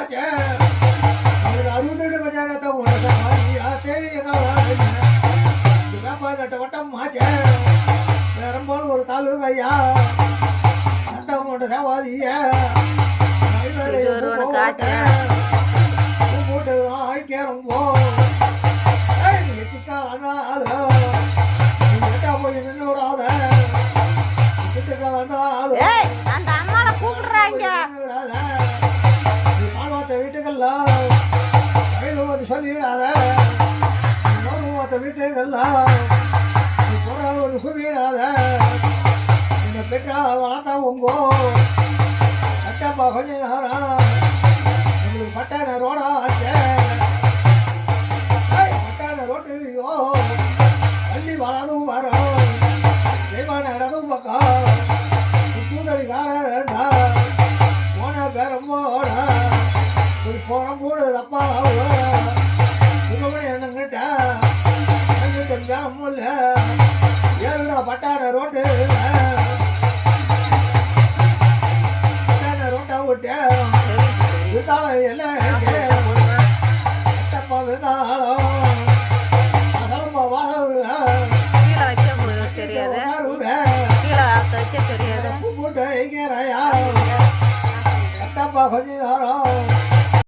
समाज दारू दृढ़ बजाना था वो समाज आते சிறப்பா தட்டவட்டம் மாச்ச பெரம்போல் ஒரு தாலுக அந்த மூட்டை தேவாதிய மூட்டை ஆய்க்கேரம் போ சிக்கா வந்தாலும் போய் நின்று விடாத. சிக்கா வந்தாலும் அந்த அம்மாவை கூப்பிடுறாங்க பால்வாத்த வீட்டுக்கெல்லாம் சொல்லிடாத. மத்த வீட்டுக்கெல்லாம் நீ ஒரு குவிடாத என்னை பெற்றா வளர்த்தா உங்கோ. கட்டப்பா கொஞ்ச நேரம். உங்களுக்கு பட்டான ரோடா ஆச்சே. ஏய், பட்டான பள்ளி வளரும் வரும். போடுது அப்பா இவங்க என்னங்கிட்ட என்கிட்ட பேரம் இல்ல. ஏறுடா பட்டாட ரோட்டு பட்டாட ரோட்டை விட்டு வித்தாலும் எல்லாம் கட்டப்பா வித்தாலும் அசலம்பா முடியும் தெரியாது? போட்டு வைக்கிறாயா? கட்டப்பா கொஞ்ச நேரம்